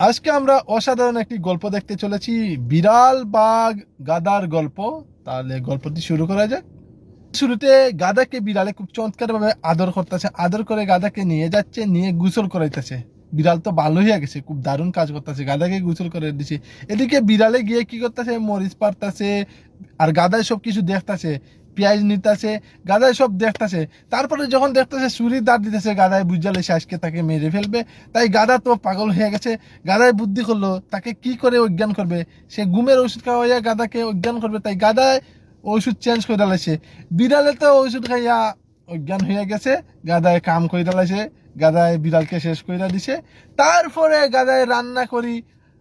আজকে আমরা অসাধারণ একটি গল্প দেখতে চলেছি। বিড়াল বাঘ গাদার গল্প। তাহলে গল্পটি শুরু করা যাক। শুরুতে গাদাকে বিড়ালে খুব চমৎকার ভাবে আদর করতেছে। আদর করে গাদাকে নিয়ে যাচ্ছে, নিয়ে গোসল করাইতেছে। বিড়াল তো ভালো হয়ে গেছে, খুব দারুণ কাজ করতেছে। গাদাকে গোসল করে দিছে। এদিকে বিড়ালে গিয়ে কি করতেছে? মরিচ পারতাছে আর গাদায় সব কিছু দেখতাছে। পেঁয়াজ নিতেছে, গাদায় সব দেখতাছে। তারপরে যখন দেখতেছে চুরি দাঁত দিতেছে, গাদায় বুঝালে সে আজকে তাকে মেরে ফেলবে। তাই গাদা তো পাগল হয়ে গেছে। গাদায় বুদ্ধি করল, তাকে কি করে অজ্ঞান করবে? সে ঘুমের ওষুধ খাওয়াইয়া গাদাকে অজ্ঞান করবে। তাই গাদায় ওষুধ চেঞ্জ করে ডালাইছে বিড়ালে তো ওষুধ খাইয়া অজ্ঞান হয়ে গেছে। গাদায় কাম করে ডালাইছে গাদায় বিড়ালকে শেষ করে দিছে। তারপরে গাদায় রান্না করি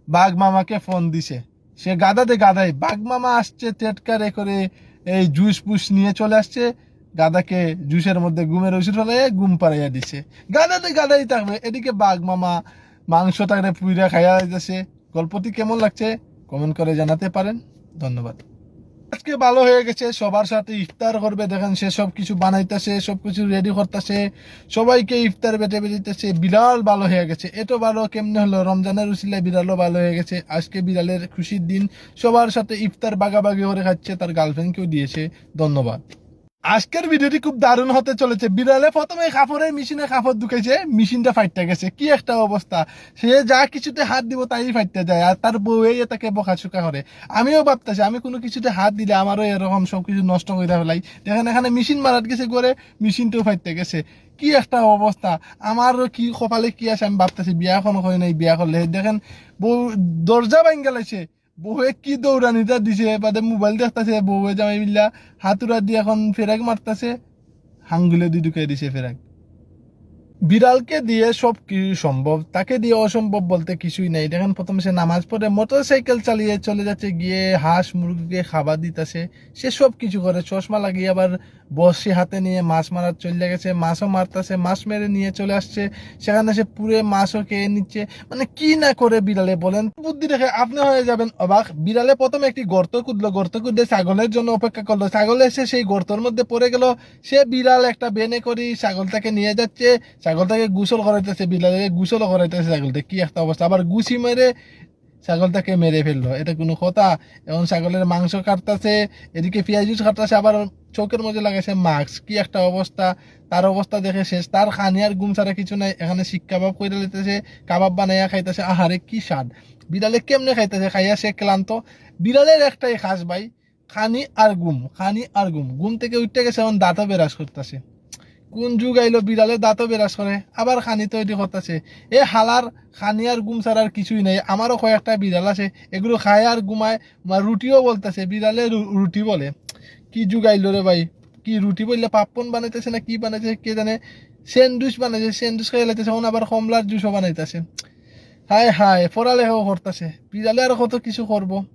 বাঘ মামাকে ফোন দিছে। সে গাদাতে গাদায় বাঘ মামা আসছে, টেটকারে করে এই জুস পুস নিয়ে চলে আসছে। গাদাকে জুসের মধ্যে গুমের ওষুধ হলে গুম পাড়াইয়া দিছে। গাদাতে গাদাই থাকবে, এদিকে বাঘ মামা মাংস মাংসটাকে পুইরা খাইয়া যাচ্ছে গল্পটি কেমন লাগছে কমেন্ট করে জানাতে পারেন। ধন্যবাদ। আজকে ভালো হয়ে গেছে, সবার সাথে ইফতার করবে, দেখেন সে সব কিছু বানাইতেছে সব কিছু রেডি করতেছে, সবাইকে ইফতার বেটে বেরিতেছে বিড়াল ভালো হয়ে গেছে। এত ভালো কেমনে হলো? রমজানের উচিলায় বিড়ালও ভালো হয়ে গেছে। আজকে বিড়ালের খুশির দিন, সবার সাথে ইফতার বাগাবাগি করে খাচ্ছে, তার গার্লফ্রেন্ডকেও দিয়েছে, ধন্যবাদ। আজকের ভিডিওটি খুব দারুণ হতে চলেছে। বিড়ালে প্রথমে কাপড়ের মেশিনে কাপড় ঢুকেছে মেশিনটা ফাইটতে গেছে। কি একটা অবস্থা। সে যা কিছুতে হাত দিব তাই ফাইটতে যায় আর তার বউই তাকে বকাচুকা করে। আমিও ভাবতেছি, আমি কোনো কিছুতে হাত দিলে আমারও এরকম সব কিছু নষ্ট করে ফেলাই দেখেন এখানে মেশিন মারাত গেছে করে মেশিনটাও ফাইটতে গেছে। কি একটা অবস্থা। আমারও কি কপালে কি আছে আমি ভাবতেছি, বিয়া কোনো হয় নাই, বিয়া করলে। দেখেন বউ দরজা ভাঙ্গ গেলাইছে বউয়ে কি দৌড়ানিটা দিছে বাদে মোবাইল দেখতেছে বউয়ে জামাই মিল্লা হাতুরা দিয়ে এখন ফেরাক মারতেছে, হাঙ্গুলে দুই ঢুকাই দিছে ফেরাক। বিড়ালকে দিয়ে সব কিছু সম্ভব? তাকে দিয়ে অসম্ভব বলতে কিছুই নাই। দেখেন, প্রথমে সে নামাজ পড়ে মোটর সাইকেল চালিয়ে চলে যাচ্ছে, গিয়ে হাঁস মুরগিকে খাবার দিতেছে। সে সব কিছু করে, চশমা লাগিয়ে আবার বসে হাতে নিয়ে মাছ মারার চলে গেছে, মাছও মারতেছে, মাছ মেরে নিয়ে চলে আসছে। সেখানে সে পুরে মাছও খেয়ে নিচ্ছে। মানে কি না করে বিড়ালে বলেন? বুদ্ধি দেখে আপনি হয়ে যাবেন অবাক। বিড়ালে প্রথমে একটি গর্ত কুদলো গর্ত কুদে ছাগলের জন্য অপেক্ষা করল। ছাগল এসে সেই গর্তর মধ্যে পড়ে গেল। সে বিড়াল একটা বেনে করি ছাগলটাকে নিয়ে যাচ্ছে। ছাগলটাকে গুসল করাইতেছে বিড়ালকে গুসল করাইতেছে ছাগলটা। কি একটা অবস্থা। আবার গুছি মেরে ছাগলটাকে মেরে ফেলল। এটা কোনো কথা। এবং ছাগলের মাংস কাটতেছে, এদিকে পেঁয়াজ জুস কাটতেছে, আবার চোখের মধ্যে লাগাইছে মাস্ক। কি একটা অবস্থা। তার অবস্থা দেখে শেষ। তার খানি আর গুম ছাড়া কিছু নাই। এখানে শিক কাবাব করে লিতেছে কাবাব বানাইয়া খাইতেছে। আহারে, কি স্বাদ। বিড়ালে কেমনে খাইতেছে? খাইয়া সে ক্লান্ত। বিড়ালের একটাই খাস ভাই, খানি আর গুম খানি আর গুম গুম থেকে উঠতে গেছে, এখন দাঁতও বেরাস করতেছে। কোন যুগ আইলো বিড়ালে দাঁতও বেরাস করে? আবার খানি তৈরি করতেছে। এ হালার খানি আর গুম ছাড়া আর কিছুই নেই। আমারও কয়েকটা বিড়াল আছে, এগুলো খায় আর ঘুমায়। বা রুটিও বলতেছে, বিড়ালে রুটি বলে। কি যুগ আইলো রে ভাই? কি রুটি বললে পাপ্পন বানাইতেছে না কি বানাইতেছে কে জানে? স্যান্ডউইচ বানাইছে, স্যান্ডউইচ খাই লাইতেছে, এখন আবার কমলার জুসও বানাইতেছে। হায় হায়, পড়ালেখাও করতেছে। বিড়ালে আর কত কিছু করব?